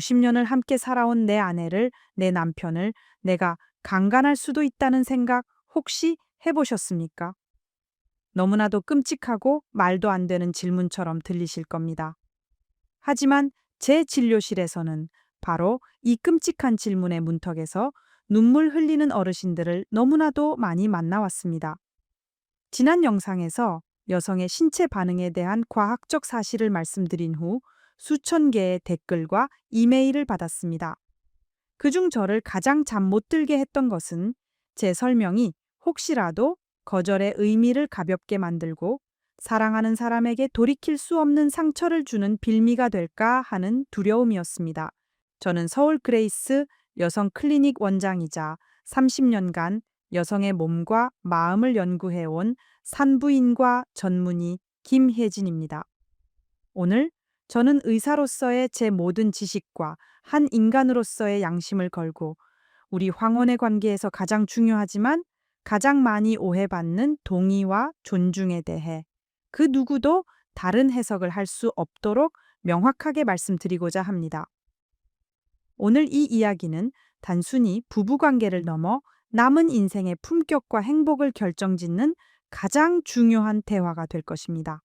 50년을 함께 살아온 내 아내를, 내 남편을 내가 강간할 수도 있다는 생각 혹시 해보셨습니까? 너무나도 끔찍하고 말도 안 되는 질문처럼 들리실 겁니다. 하지만 제 진료실에서는 바로 이 끔찍한 질문의 문턱에서 눈물 흘리는 어르신들을 너무나도 많이 만나왔습니다. 지난 영상에서 여성의 신체 반응에 대한 과학적 사실을 말씀드린 후 수천 개의 댓글과 이메일을 받았습니다. 그중 저를 가장 잠 못 들게 했던 것은 제 설명이 혹시라도 거절의 의미를 가볍게 만들고 사랑하는 사람에게 돌이킬 수 없는 상처를 주는 빌미가 될까 하는 두려움이었습니다. 저는 서울 그레이스 여성 클리닉 원장이자 30년간 여성의 몸과 마음을 연구해온 산부인과 전문의 김혜진입니다. 오늘 저는 의사로서의 제 모든 지식과 한 인간으로서의 양심을 걸고 우리 황혼의 관계에서 가장 중요하지만 가장 많이 오해받는 동의와 존중에 대해 그 누구도 다른 해석을 할 수 없도록 명확하게 말씀드리고자 합니다. 오늘 이 이야기는 단순히 부부관계를 넘어 남은 인생의 품격과 행복을 결정짓는 가장 중요한 대화가 될 것입니다.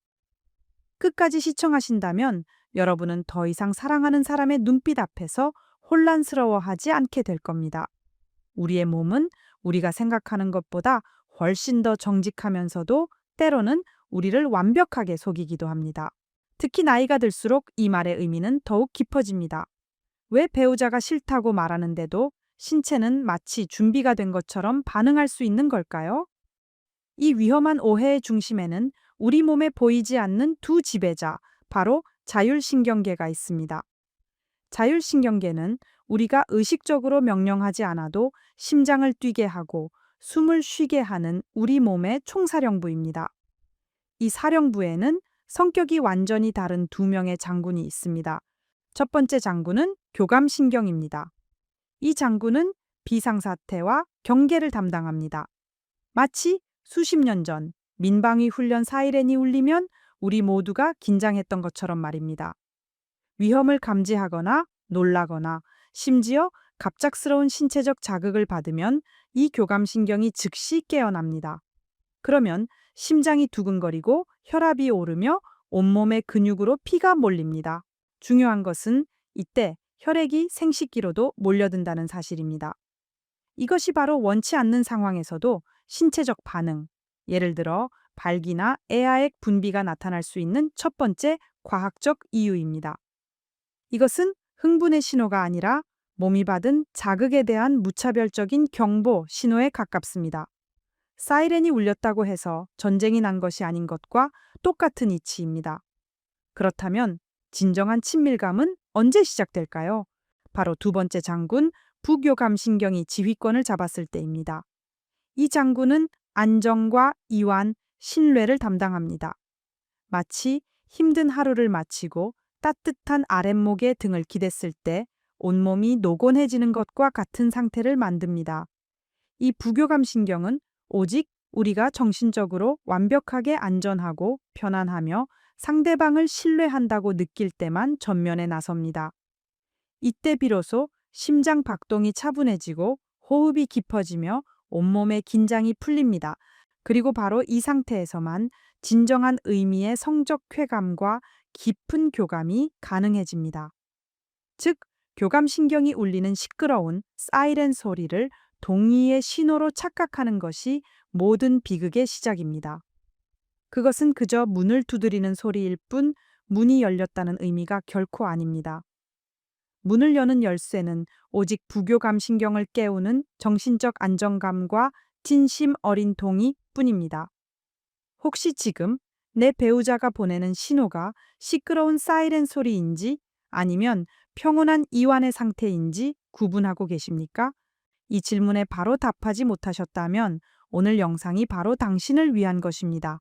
끝까지 시청하신다면 여러분은 더 이상 사랑하는 사람의 눈빛 앞에서 혼란스러워하지 않게 될 겁니다. 우리의 몸은 우리가 생각하는 것보다 훨씬 더 정직하면서도 때로는 우리를 완벽하게 속이기도 합니다. 특히 나이가 들수록 이 말의 의미는 더욱 깊어집니다. 왜 배우자가 싫다고 말하는데도 신체는 마치 준비가 된 것처럼 반응할 수 있는 걸까요? 이 위험한 오해의 중심에는 우리 몸에 보이지 않는 두 지배자, 바로 자율신경계가 있습니다. 자율신경계는 우리가 의식적으로 명령하지 않아도 심장을 뛰게 하고 숨을 쉬게 하는 우리 몸의 총사령부입니다. 이 사령부에는 성격이 완전히 다른 두 명의 장군이 있습니다. 첫 번째 장군은 교감신경입니다. 이 장군은 비상사태와 경계를 담당합니다. 마치 수십 년 전 민방위 훈련 사이렌이 울리면 우리 모두가 긴장했던 것처럼 말입니다. 위험을 감지하거나 놀라거나 심지어 갑작스러운 신체적 자극을 받으면 이 교감신경이 즉시 깨어납니다. 그러면 심장이 두근거리고 혈압이 오르며 온몸의 근육으로 피가 몰립니다. 중요한 것은 이때 혈액이 생식기로도 몰려든다는 사실입니다. 이것이 바로 원치 않는 상황에서도 신체적 반응, 예를 들어 발기나 애아액 분비가 나타날 수 있는 첫 번째 과학적 이유입니다. 이것은 흥분의 신호가 아니라 몸이 받은 자극에 대한 무차별적인 경보 신호에 가깝습니다. 사이렌이 울렸다고 해서 전쟁이 난 것이 아닌 것과 똑같은 이치입니다. 그렇다면 진정한 친밀감은 언제 시작될까요? 바로 두 번째 장군 부교감 신경이 지휘권을 잡았을 때입니다. 이 장군은 안정과 이완, 신뢰를 담당합니다. 마치 힘든 하루를 마치고 따뜻한 아랫목에 등을 기댔을 때 온몸이 노곤해지는 것과 같은 상태를 만듭니다. 이 부교감 신경은 오직 우리가 정신적으로 완벽하게 안전하고 편안하며 상대방을 신뢰한다고 느낄 때만 전면에 나섭니다. 이때 비로소 심장 박동이 차분해지고 호흡이 깊어지며 온몸의 긴장이 풀립니다. 그리고 바로 이 상태에서만 진정한 의미의 성적 쾌감과 깊은 교감이 가능해집니다. 즉, 교감신경이 울리는 시끄러운 사이렌 소리를 동의의 신호로 착각하는 것이 모든 비극의 시작입니다. 그것은 그저 문을 두드리는 소리일 뿐 문이 열렸다는 의미가 결코 아닙니다. 문을 여는 열쇠는 오직 부교감 신경을 깨우는 정신적 안정감과 진심 어린 동의 뿐입니다. 혹시 지금 내 배우자가 보내는 신호가 시끄러운 사이렌 소리인지 아니면 평온한 이완의 상태인지 구분하고 계십니까? 이 질문에 바로 답하지 못하셨다면 오늘 영상이 바로 당신을 위한 것입니다.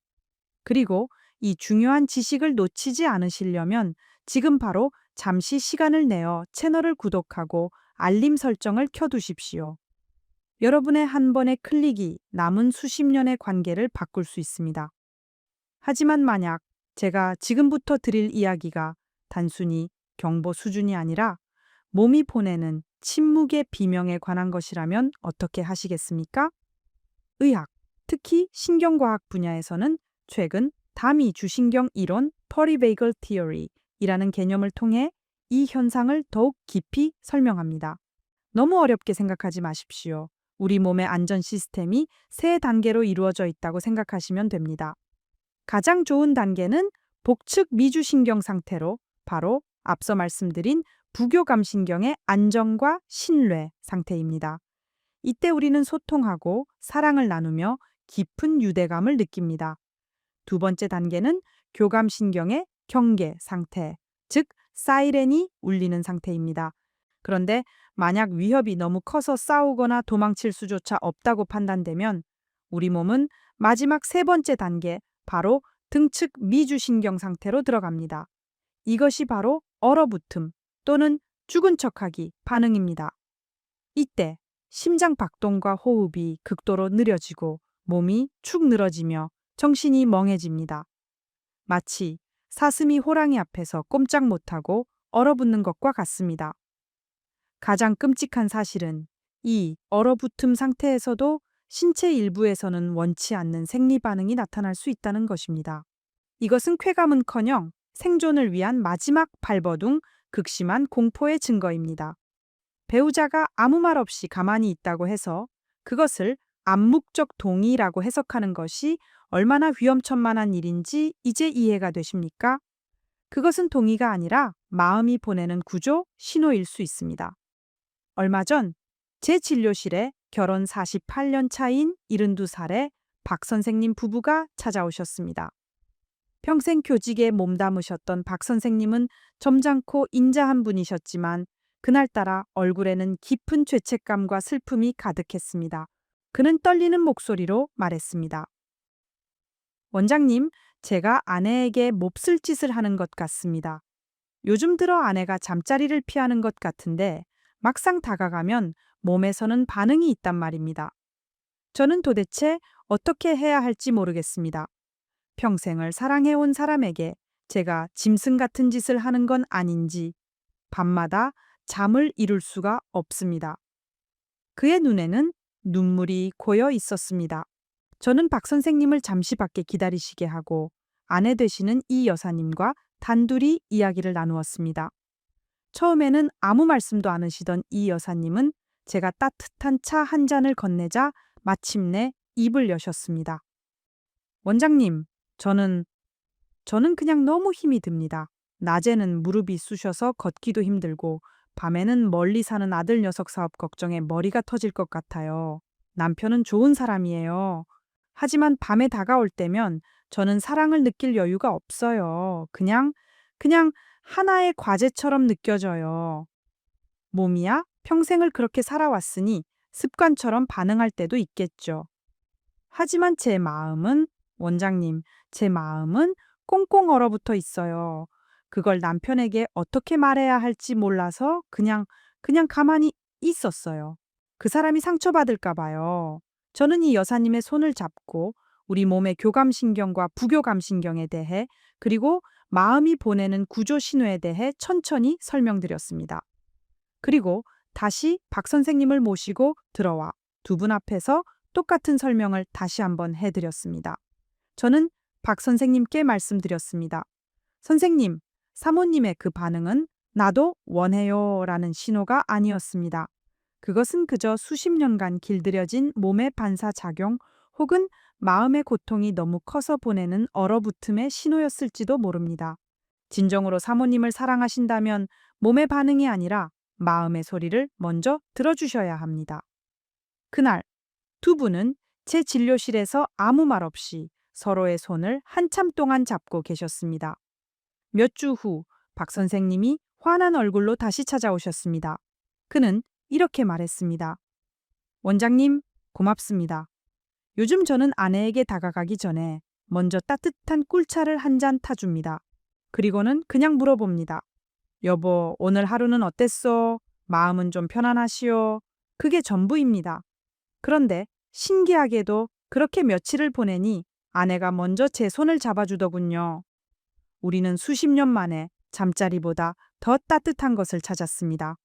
그리고 이 중요한 지식을 놓치지 않으시려면 지금 바로 잠시 시간을 내어 채널을 구독하고 알림 설정을 켜두십시오. 여러분의 한 번의 클릭이 남은 수십 년의 관계를 바꿀 수 있습니다. 하지만 만약 제가 지금부터 드릴 이야기가 단순히 경보 수준이 아니라 몸이 보내는 침묵의 비명에 관한 것이라면 어떻게 하시겠습니까? 의학, 특히 신경과학 분야에서는 최근 다미 주신경 이론 (Polyvagal Theory) 이라는 개념을 통해 이 현상을 더욱 깊이 설명합니다. 너무 어렵게 생각하지 마십시오. 우리 몸의 안전 시스템이 세 단계로 이루어져 있다고 생각하시면 됩니다. 가장 좋은 단계는 복측 미주신경 상태로 바로 앞서 말씀드린 부교감신경의 안정과 신뢰 상태입니다. 이때 우리는 소통하고 사랑을 나누며 깊은 유대감을 느낍니다. 두 번째 단계는 교감신경의 경계 상태, 즉 사이렌이 울리는 상태입니다. 그런데 만약 위협이 너무 커서 싸우거나 도망칠 수조차 없다고 판단되면 우리 몸은 마지막 세 번째 단계, 바로 등측 미주신경 상태로 들어갑니다. 이것이 바로 얼어붙음 또는 죽은 척하기 반응입니다. 이때 심장 박동과 호흡이 극도로 느려지고 몸이 축 늘어지며 정신이 멍해집니다. 마치 사슴이 호랑이 앞에서 꼼짝 못하고 얼어붙는 것과 같습니다. 가장 끔찍한 사실은 이 얼어붙음 상태에서도 신체 일부에서는 원치 않는 생리 반응이 나타날 수 있다는 것입니다. 이것은 쾌감은커녕 생존을 위한 마지막 발버둥, 극심한 공포의 증거입니다. 배우자가 아무 말 없이 가만히 있다고 해서 그것을 암묵적 동의라고 해석하는 것이 얼마나 위험천만한 일인지 이제 이해가 되십니까? 그것은 동의가 아니라 마음이 보내는 구조, 신호일 수 있습니다. 얼마 전 제 진료실에 결혼 48년 차인 72살의 박 선생님 부부가 찾아오셨습니다. 평생 교직에 몸담으셨던 박 선생님은 점잖고 인자한 분이셨지만 그날따라 얼굴에는 깊은 죄책감과 슬픔이 가득했습니다. 그는 떨리는 목소리로 말했습니다. 원장님, 제가 아내에게 몹쓸 짓을 하는 것 같습니다. 요즘 들어 아내가 잠자리를 피하는 것 같은데 막상 다가가면 몸에서는 반응이 있단 말입니다. 저는 도대체 어떻게 해야 할지 모르겠습니다. 평생을 사랑해온 사람에게 제가 짐승 같은 짓을 하는 건 아닌지 밤마다 잠을 이룰 수가 없습니다. 그의 눈에는 눈물이 고여 있었습니다. 저는 박 선생님을 잠시 밖에 기다리시게 하고 아내 되시는 이 여사님과 단둘이 이야기를 나누었습니다. 처음에는 아무 말씀도 안 하시던 이 여사님은 제가 따뜻한 차 한 잔을 건네자 마침내 입을 여셨습니다. 원장님, 저는, 저는 그냥 너무 힘이 듭니다. 낮에는 무릎이 쑤셔서 걷기도 힘들고, 밤에는 멀리 사는 아들 녀석 사업 걱정에 머리가 터질 것 같아요. 남편은 좋은 사람이에요. 하지만 밤에 다가올 때면 저는 사랑을 느낄 여유가 없어요. 그냥, 그냥 하나의 과제처럼 느껴져요. 몸이야 평생을 그렇게 살아왔으니 습관처럼 반응할 때도 있겠죠. 하지만 제 마음은, 원장님, 제 마음은 꽁꽁 얼어붙어 있어요. 그걸 남편에게 어떻게 말해야 할지 몰라서 그냥, 그냥 가만히 있었어요. 그 사람이 상처받을까 봐요. 저는 이 여사님의 손을 잡고 우리 몸의 교감신경과 부교감신경에 대해 그리고 마음이 보내는 구조 신호에 대해 천천히 설명드렸습니다. 그리고 다시 박 선생님을 모시고 들어와 두 분 앞에서 똑같은 설명을 다시 한번 해드렸습니다. 저는 박 선생님께 말씀드렸습니다. 선생님, 사모님의 그 반응은 나도 원해요 라는 신호가 아니었습니다. 그것은 그저 수십 년간 길들여진 몸의 반사작용 혹은 마음의 고통이 너무 커서 보내는 얼어붙음의 신호였을지도 모릅니다. 진정으로 사모님을 사랑하신다면 몸의 반응이 아니라 마음의 소리를 먼저 들어주셔야 합니다. 그날 두 분은 제 진료실에서 아무 말 없이 서로의 손을 한참 동안 잡고 계셨습니다. 몇 주 후 박 선생님이 환한 얼굴로 다시 찾아오셨습니다. 그는 이렇게 말했습니다. 원장님, 고맙습니다. 요즘 저는 아내에게 다가가기 전에 먼저 따뜻한 꿀차를 한 잔 타줍니다. 그리고는 그냥 물어봅니다. 여보, 오늘 하루는 어땠어? 마음은 좀 편안하시오? 그게 전부입니다. 그런데 신기하게도 그렇게 며칠을 보내니 아내가 먼저 제 손을 잡아주더군요. 우리는 수십 년 만에 잠자리보다 더 따뜻한 것을 찾았습니다.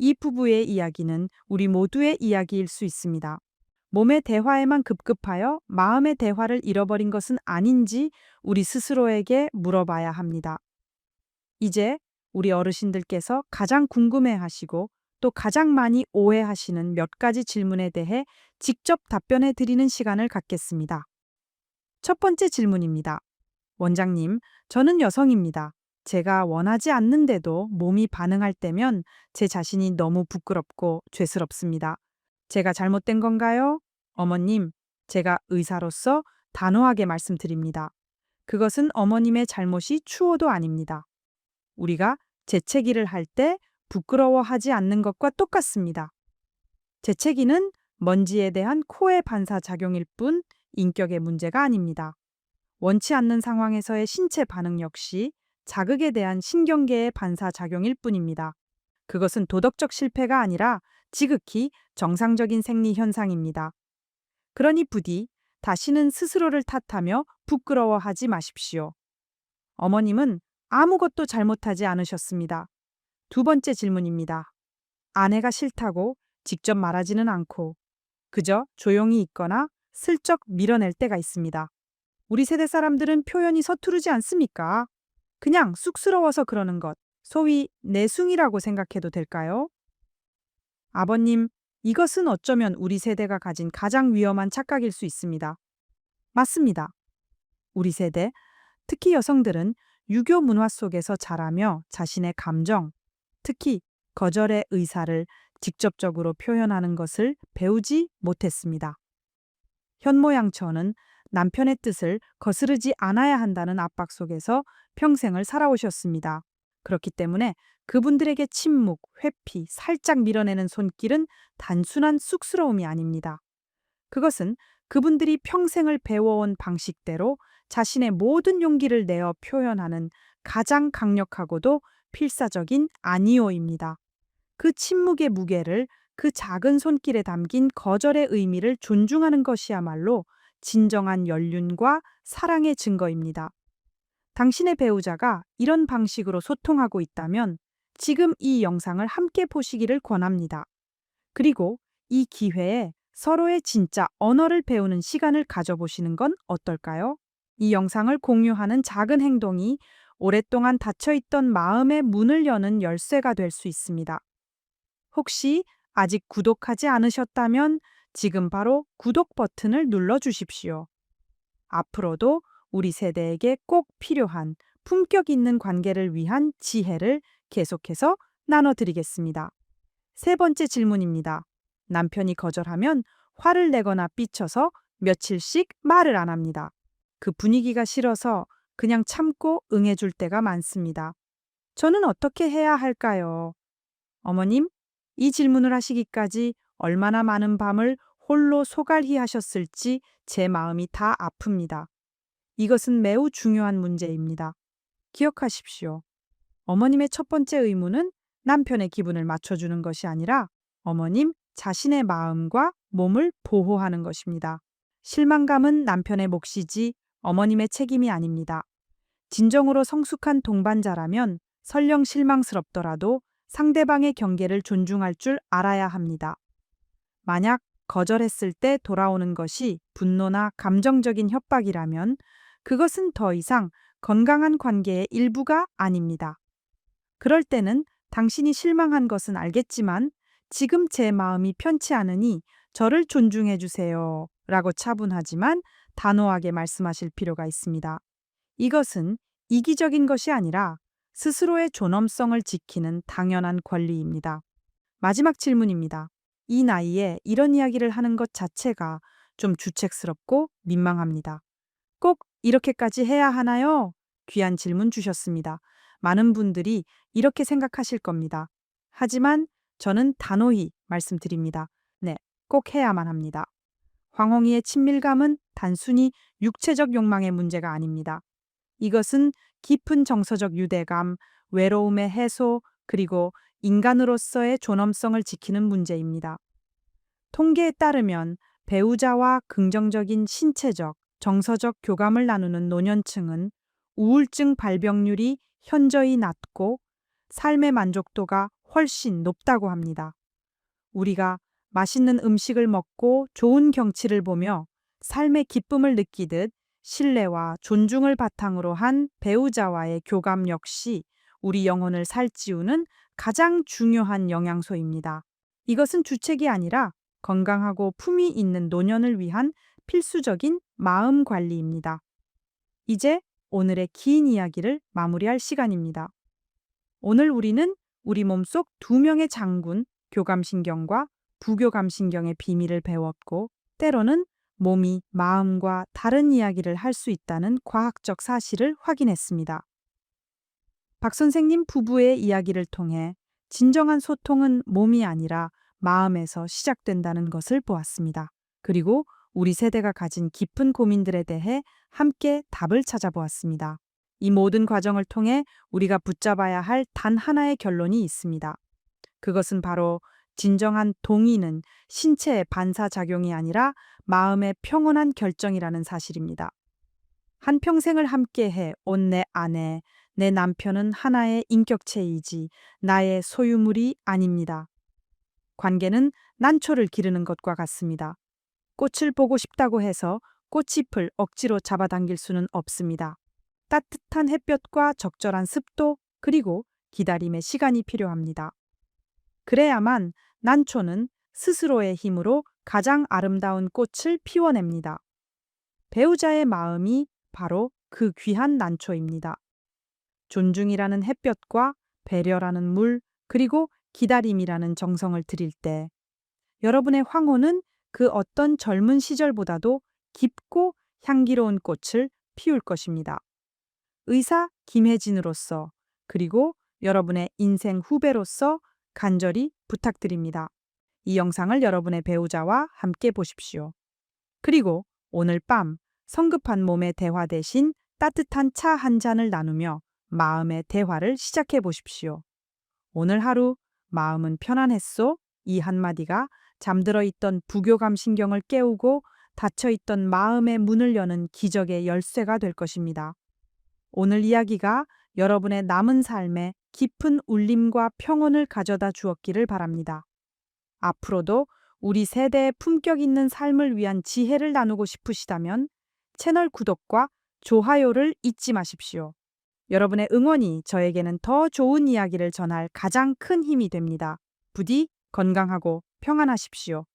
이 부부의 이야기는 우리 모두의 이야기일 수 있습니다. 몸의 대화에만 급급하여 마음의 대화를 잃어버린 것은 아닌지 우리 스스로에게 물어봐야 합니다. 이제 우리 어르신들께서 가장 궁금해 하시고 또 가장 많이 오해하시는 몇 가지 질문에 대해 직접 답변해 드리는 시간을 갖겠습니다. 첫 번째 질문입니다. 원장님, 저는 여성입니다. 제가 원하지 않는데도 몸이 반응할 때면 제 자신이 너무 부끄럽고 죄스럽습니다. 제가 잘못된 건가요? 어머님, 제가 의사로서 단호하게 말씀드립니다. 그것은 어머님의 잘못이 추호도 아닙니다. 우리가 재채기를 할 때 부끄러워하지 않는 것과 똑같습니다. 재채기는 먼지에 대한 코의 반사작용일 뿐 인격의 문제가 아닙니다. 원치 않는 상황에서의 신체 반응 역시 자극에 대한 신경계의 반사작용일 뿐입니다. 그것은 도덕적 실패가 아니라 지극히 정상적인 생리 현상입니다. 그러니 부디 다시는 스스로를 탓하며 부끄러워하지 마십시오. 어머님은 아무것도 잘못하지 않으셨습니다. 두 번째 질문입니다. 아내가 싫다고 직접 말하지는 않고 그저 조용히 있거나 슬쩍 밀어낼 때가 있습니다. 우리 세대 사람들은 표현이 서투르지 않습니까? 그냥 쑥스러워서 그러는 것, 소위 내숭이라고 생각해도 될까요? 아버님, 이것은 어쩌면 우리 세대가 가진 가장 위험한 착각일 수 있습니다. 맞습니다. 우리 세대, 특히 여성들은 유교 문화 속에서 자라며 자신의 감정, 특히 거절의 의사를 직접적으로 표현하는 것을 배우지 못했습니다. 현모양처는 남편의 뜻을 거스르지 않아야 한다는 압박 속에서 평생을 살아오셨습니다. 그렇기 때문에 그분들에게 침묵, 회피, 살짝 밀어내는 손길은 단순한 쑥스러움이 아닙니다. 그것은 그분들이 평생을 배워온 방식대로 자신의 모든 용기를 내어 표현하는 가장 강력하고도 필사적인 아니오입니다. 그 침묵의 무게를 그 작은 손길에 담긴 거절의 의미를 존중하는 것이야말로 진정한 연륜과 사랑의 증거입니다. 당신의 배우자가 이런 방식으로 소통하고 있다면 지금 이 영상을 함께 보시기를 권합니다. 그리고 이 기회에 서로의 진짜 언어를 배우는 시간을 가져보시는 건 어떨까요? 이 영상을 공유하는 작은 행동이 오랫동안 닫혀있던 마음의 문을 여는 열쇠가 될 수 있습니다. 혹시 아직 구독하지 않으셨다면 지금 바로 구독 버튼을 눌러 주십시오. 앞으로도 우리 세대에게 꼭 필요한 품격 있는 관계를 위한 지혜를 계속해서 나눠드리겠습니다. 세 번째 질문입니다. 남편이 거절하면 화를 내거나 삐쳐서 며칠씩 말을 안 합니다. 그 분위기가 싫어서 그냥 참고 응해줄 때가 많습니다. 저는 어떻게 해야 할까요? 어머님, 이 질문을 하시기까지 얼마나 많은 밤을 홀로 소갈히 하셨을지 제 마음이 다 아픕니다. 이것은 매우 중요한 문제입니다. 기억하십시오. 어머님의 첫 번째 의무는 남편의 기분을 맞춰주는 것이 아니라 어머님 자신의 마음과 몸을 보호하는 것입니다. 실망감은 남편의 몫이지 어머님의 책임이 아닙니다. 진정으로 성숙한 동반자라면 설령 실망스럽더라도 상대방의 경계를 존중할 줄 알아야 합니다. 만약 거절했을 때 돌아오는 것이 분노나 감정적인 협박이라면 그것은 더 이상 건강한 관계의 일부가 아닙니다. 그럴 때는 당신이 실망한 것은 알겠지만 지금 제 마음이 편치 않으니 저를 존중해 주세요. 라고 차분하지만 단호하게 말씀하실 필요가 있습니다. 이것은 이기적인 것이 아니라 스스로의 존엄성을 지키는 당연한 권리입니다. 마지막 질문입니다. 이 나이에 이런 이야기를 하는 것 자체가 좀 주책스럽고 민망합니다. 꼭 이렇게까지 해야 하나요? 귀한 질문 주셨습니다. 많은 분들이 이렇게 생각하실 겁니다. 하지만 저는 단호히 말씀드립니다. 네, 꼭 해야만 합니다. 황홍이의 친밀감은 단순히 육체적 욕망의 문제가 아닙니다. 이것은 깊은 정서적 유대감, 외로움의 해소, 그리고 인간으로서의 존엄성을 지키는 문제입니다. 통계에 따르면 배우자와 긍정적인 신체적, 정서적 교감을 나누는 노년층은 우울증 발병률이 현저히 낮고 삶의 만족도가 훨씬 높다고 합니다. 우리가 맛있는 음식을 먹고 좋은 경치를 보며 삶의 기쁨을 느끼듯 신뢰와 존중을 바탕으로 한 배우자와의 교감 역시 우리 영혼을 살찌우는 가장 중요한 영양소입니다. 이것은 주책이 아니라 건강하고 품위 있는 노년을 위한 필수적인 마음 관리입니다. 이제 오늘의 긴 이야기를 마무리할 시간입니다. 오늘 우리는 우리 몸속 두 명의 장군, 교감신경과 부교감신경의 비밀을 배웠고, 때로는 몸이 마음과 다른 이야기를 할 수 있다는 과학적 사실을 확인했습니다. 박 선생님 부부의 이야기를 통해 진정한 소통은 몸이 아니라 마음에서 시작된다는 것을 보았습니다. 그리고 우리 세대가 가진 깊은 고민들에 대해 함께 답을 찾아보았습니다. 이 모든 과정을 통해 우리가 붙잡아야 할 단 하나의 결론이 있습니다. 그것은 바로 진정한 동의는 신체의 반사작용이 아니라 마음의 평온한 결정이라는 사실입니다. 한평생을 함께해 온 내 아내, 내 남편은 하나의 인격체이지 나의 소유물이 아닙니다. 관계는 난초를 기르는 것과 같습니다. 꽃을 보고 싶다고 해서 꽃잎을 억지로 잡아당길 수는 없습니다. 따뜻한 햇볕과 적절한 습도 그리고 기다림의 시간이 필요합니다. 그래야만 난초는 스스로의 힘으로 가장 아름다운 꽃을 피워냅니다. 배우자의 마음이 바로 그 귀한 난초입니다. 존중이라는 햇볕과 배려라는 물, 그리고 기다림이라는 정성을 드릴 때 여러분의 황혼은 그 어떤 젊은 시절보다도 깊고 향기로운 꽃을 피울 것입니다. 의사 김혜진으로서 그리고 여러분의 인생 후배로서 간절히 부탁드립니다. 이 영상을 여러분의 배우자와 함께 보십시오. 그리고 오늘 밤 성급한 몸의 대화 대신 따뜻한 차 한 잔을 나누며 마음의 대화를 시작해 보십시오. 오늘 하루 마음은 편안했소? 이 한마디가 잠들어 있던 부교감 신경을 깨우고 닫혀 있던 마음의 문을 여는 기적의 열쇠가 될 것입니다. 오늘 이야기가 여러분의 남은 삶에 깊은 울림과 평온을 가져다 주었기를 바랍니다. 앞으로도 우리 세대의 품격 있는 삶을 위한 지혜를 나누고 싶으시다면 채널 구독과 좋아요를 잊지 마십시오. 여러분의 응원이 저에게는 더 좋은 이야기를 전할 가장 큰 힘이 됩니다. 부디 건강하고 평안하십시오.